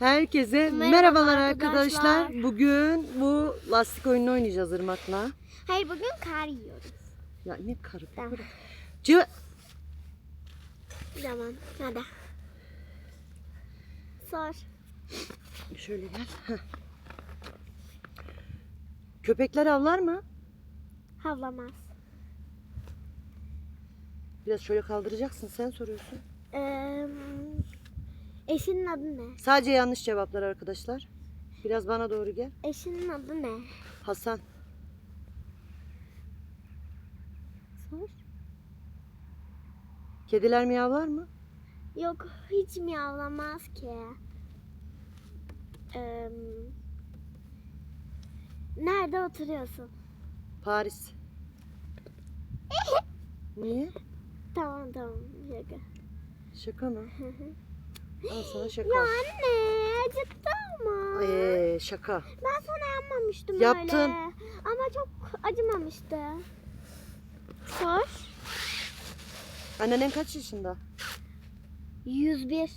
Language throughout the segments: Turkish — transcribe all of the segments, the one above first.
Herkese Merhabalar merhabalar arkadaşlar. arkadaşlar. Bugün bu lastik oyununu oynayacağız Irmak'la. Hayır bugün kar yiyoruz. Ya ne karı Tamam. Tamam hadi. Sor. Şöyle gel. Heh. Köpekler avlar mı? Havlamaz. Biraz şöyle kaldıracaksın sen soruyorsun. Ee, eşinin adı ne? Sadece yanlış cevaplar arkadaşlar. Biraz bana doğru gel. Eşinin adı ne? Hasan. Sor. Kediler miyavlar mı? Yok hiç miyavlamaz ki. Ee, nerede oturuyorsun? Paris. Niye? Tamam tamam şaka. Şaka mı? Al sana şaka. Ya anne acıttı ama. Ee, şaka. Ben sana yapmamıştım Yaptın. öyle. Ama çok acımamıştı. Sor. Annenin kaç yaşında? 101.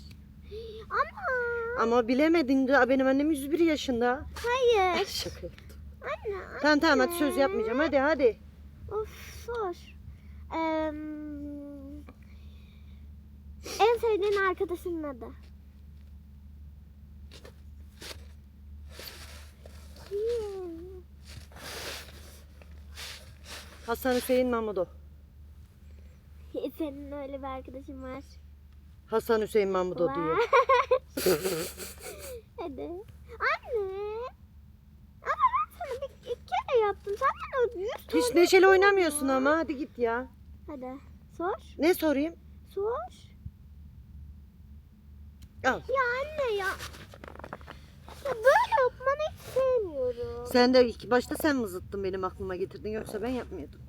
Ama Ama bilemedin de benim annem 101 yaşında. hayır. Şaka yaptım. Anne, anne. Tamam tamam hadi söz yapmayacağım. Hadi hadi. Of sor. Ee, en sevdiğin arkadaşının adı? Hmm. Hasan Hüseyin Mahmudo. Senin öyle bir arkadaşın var. Hasan Hüseyin Mahmudo diyor. Hadi. Anne. Ama ben sana bir iki kere yaptım. Sen bana yüz tane Hiç neşeli yaptın oynamıyorsun ya. ama hadi git ya. Hadi. Sor. Ne sorayım? Sor. Al. Ya anne ya. Ya böyle yapmanı hiç sevmiyorum. Sen de ilk başta sen mi zıttın benim aklıma getirdin yoksa ben yapmıyordum.